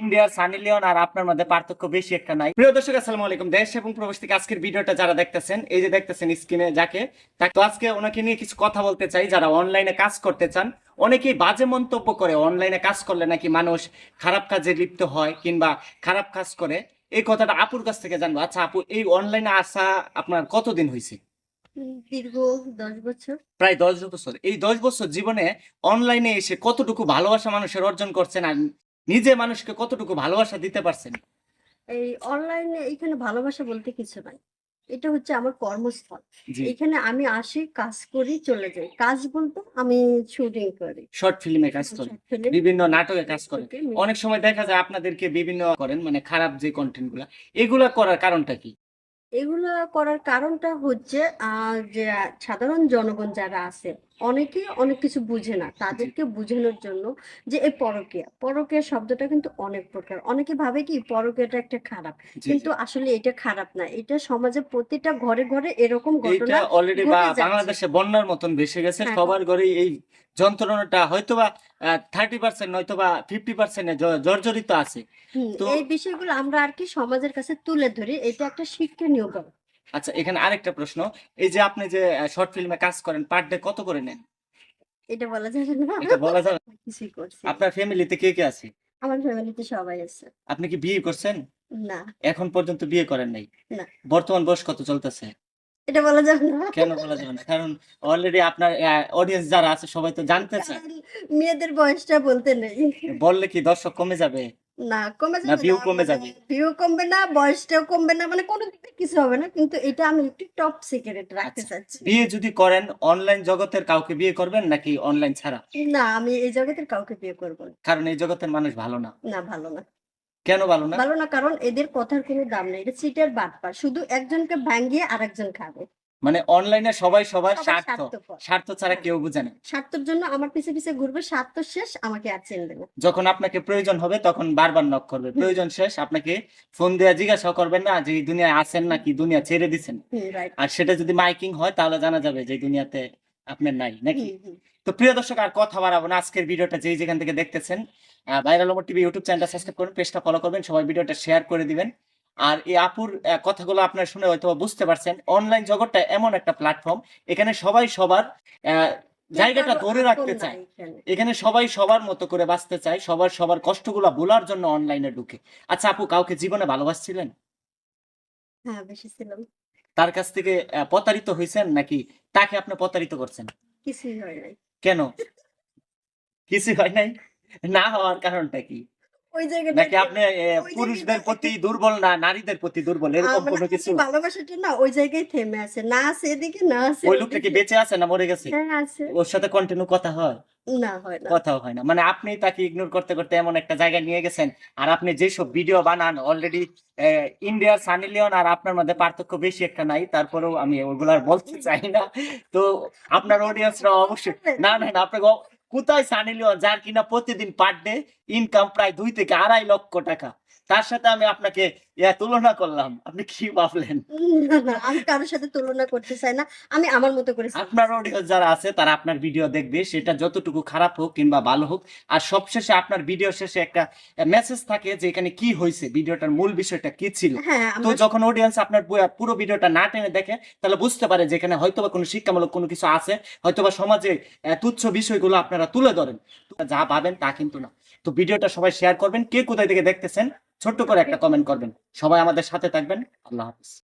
ইন্ডিয়ার সানি লিওন আর আপনার মধ্যে পার্থক্য বেশি একটা নাই। প্রিয় দর্শক আসসালামু আলাইকুম। দেশ এবং প্রবাস থেকে আজকের ভিডিওটা যারা দেখতেছেন এই যে দেখতেছেন স্ক্রিনে যাকে তো আজকে ওনাকে নিয়ে কিছু কথা বলতে চাই। যারা অনলাইনে কাজ করতে চান অনেকেই বাজে মন্তব্য করে অনলাইনে কাজ করলে নাকি মানুষ খারাপ কাজে লিপ্ত হয় কিংবা খারাপ কাজ করে। এই কথাটা আপুর কাছ থেকে জানব। আচ্ছা আপু এই অনলাইনে আসা আপনার কতদিন হয়েছে? দীর্ঘ দশ বছর। প্রায় দশ বছর। এই দশ বছর জীবনে অনলাইনে এসে কতটুকু ভালোবাসা মানুষের অর্জন করছেন আর নিজে মানুষকে কতটুকু ভালোবাসা দিতে পারছেন? এই অনলাইনে এখানে ভালোবাসা বলতে কিছু নাই। এটা হচ্ছে আমার কর্মস্থল। এখানে আমি আসি কাজ করি চলে যাই। কাজ বলতে আমি শুটিং করি। শর্ট ফিল্মে কাজ করি। বিভিন্ন নাটকে কাজ করি। অনেক সময় দেখা যায় আপনাদেরকে বিভিন্ন করেন মানে খারাপ যে কন্টেন্টগুলা এগুলা করার কারণটা কি? এগুলো করার কারণটা হচ্ছে যে সাধারণ জনগণ যারা আছে অনেকে অনেক কিছু বুঝে না। তাদেরকে বোঝানোর জন্য যে এই পরকীয়া পরকীয়া শব্দটা কিন্তু অনেক প্রকার। অনেকে ভাবে কি পরকীয়াটা একটা খারাপ কিন্তু আসলে এটা খারাপ না। এটা সমাজে প্রতিটা ঘরে ঘরে এরকম ঘটনা অলরেডি বাংলাদেশে বন্যার মতন ভেসে গেছে হ্যাঁ। সবার ঘরে এই যন্ত্রণাটা হয়তোবা থার্টি পার্সেন্ট নয়তোবা ফিফটি পার্সেন্ট জর্জরিত আছে। তো- এই বিষয়গুলো আমরা আর কি সমাজের কাছে তুলে ধরি এটা একটা শিক্ষণীয় ব্যাপার আচ্ছা এখানে আরেকটা প্রশ্ন এই যে আপনি যে শর্ট ফিল্মে কাজ করেন পার ডে কত করে নেন? এটা বলা যাবে না। এটা বলা যাবে কিছুই করছি আপনার ফ্যামিলিতে কে কে আছে? আমার ফ্যামিলিতে সবাই আছে। আপনি কি বিয়ে করছেন? না। এখন পর্যন্ত বিয়ে করেন নাই? না। বর্তমান বয়স কত চলতেছে? এটা বলা যাবে না। কেন বলা যাবে না? কারণ অলরেডি আপনার অডিয়েন্স যারা আছে সবাই তো জানতে চায়। মেয়েদের বয়সটা বলতে নেই। বললে কি দর্শক কমে যাবে? না কমে না, যাবে view কমে যাবে? ভিউ কমবে না বয়সটাও কমবে না মানে কোনো দিক কিছু হবে না কিন্তু এটা আমি একটু টপ সিক্রেট রাখতে আচ্ছা। চাচ্ছি। বিয়ে যদি করেন অনলাইন জগতের কাউকে বিয়ে করবেন নাকি অনলাইন ছাড়া? না আমি এই জগতের কাউকে বিয়ে করব না। কারণ এই জগতের মানুষ ভালো না। না ভালো না। কেন ভালো না? ভালো না কারণ এদের কথার কোনো দাম নেই। এটা সিটের বাটপার শুধু একজনকে ভাঙ্গিয়ে আরেকজন খাবে। মানে অনলাইনে সবাই সবার স্বার্থ। স্বার্থ ছাড়া কেউ বুঝে না। স্বার্থের জন্য আমার পিছে পিছে ঘুরবে স্বার্থ শেষ আমাকে আর চিনবে না। যখন আপনাকে প্রয়োজন হবে তখন বারবার নক করবে। প্রয়োজন শেষ আপনাকে ফোন দেওয়া জিজ্ঞাসা করবেন না যে দুনিয়ায় আছেন নাকি দুনিয়া ছেড়ে দিছেন। আর সেটা যদি মাইকিং হয় তাহলে জানা যাবে যে দুনিয়াতে আপনার নাই নাকি? তো প্রিয় দর্শক আর কথা বাড়াবো না। আজকের ভিডিওটা যেই যেখান থেকে দেখতেছেন ভাইরাল ওমর টিভি ইউটিউব চ্যানেলটা সাবস্ক্রাইব করুন পেজটা ফলো করবেন সবাই ভিডিওটা শেয়ার করে দিবেন। আর এই আপুর কথাগুলো আপনার শুনে হয়তো বুঝতে পারছেন অনলাইন জগৎটা এমন একটা প্ল্যাটফর্ম এখানে সবাই সবার জায়গাটা ধরে রাখতে চায়। এখানে। সবাই সবার মতো করে বাঁচতে চায় সবার সবার কষ্টগুলো ভোলার জন্য অনলাইনে ঢুকে। আচ্ছা আপু কাউকে জীবনে ভালোবাসছিলেন? হ্যাঁ বেশি ছিলাম। তার কাছ থেকে প্রতারিত হয়েছেন নাকি তাকে আপনি প্রতারিত করছেন? কিছুই হয় নাই। কেন? কিছু হয় নাই? না হওয়ার কারণটা কি? ওই জায়গাটা নাকি আপনি পুরুষদের প্রতি দুর্বল না নারীদের প্রতি দুর্বল এরকম কোনো কিছু? ভালোবাসাটা না ওই জায়গায় থেমে আছে না আছে এদিকে না আছে ওই লোকটা কি বেঁচে আছে না মরে গেছে? হ্যাঁ আছে। ওর সাথে কন্টিনিউ কথা হয়? না হয় না। কথাও হয় না। মানে আপনি তাকে ইগনোর করতে করতে এমন একটা জায়গায় নিয়ে গেছেন আর আপনি যেসব ভিডিও বানান অলরেডি ইন্ডিয়ার সানি লিওন আর আপনার মধ্যে পার্থক্য বেশি একটা নাই তারপরেও আমি ওগুলো আর বলতে চাই না। তো আপনার অডিয়েন্সরা অবশ্যই না না না আপনাকে কোথায় সানি লিওন? যার কিনা প্রতিদিন পার ডে ইনকাম প্রায় দুই থেকে আড়াই লক্ষ টাকা। তার সাথে আমি আপনাকে তুলনা করলাম। আপনি কি ভাবলেন? আমি কারোর সাথে তুলনা করতে চাই না। আমি আমার মতো করে আপনার অডিয়েন্স যারা আছে তারা আপনার ভিডিও দেখবে। সেটা যতটুকু খারাপ হোক কিংবা ভালো হোক। আর সবশেষে আপনার ভিডিও শেষে একটা মেসেজ থাকে যে এখানে কি হয়েছে? ভিডিওটার মূল বিষয়টা কি ছিল? হ্যাঁ তো যখন অডিয়েন্স আপনার পুরো- ভিডিওটা না টেনে দেখে তাহলে বুঝতে পারে যে এখানে হয়তোবা কোনো শিক্ষামূলক কোনো কিছু আছে। হয়তোবা সমাজে তুচ্ছ বিষয়গুলো আপনারা তুলে ধরেন। যা পাবেন তা কিন্তু না। তো ভিডিওটা সবাই শেয়ার করবেন। কে কোথায় থেকে দেখতেছেন? ছোট্ট করে একটা কমেন্ট করবেন। সবাই আমাদের সাথে থাকবেন। আল্লাহ হাফিজ।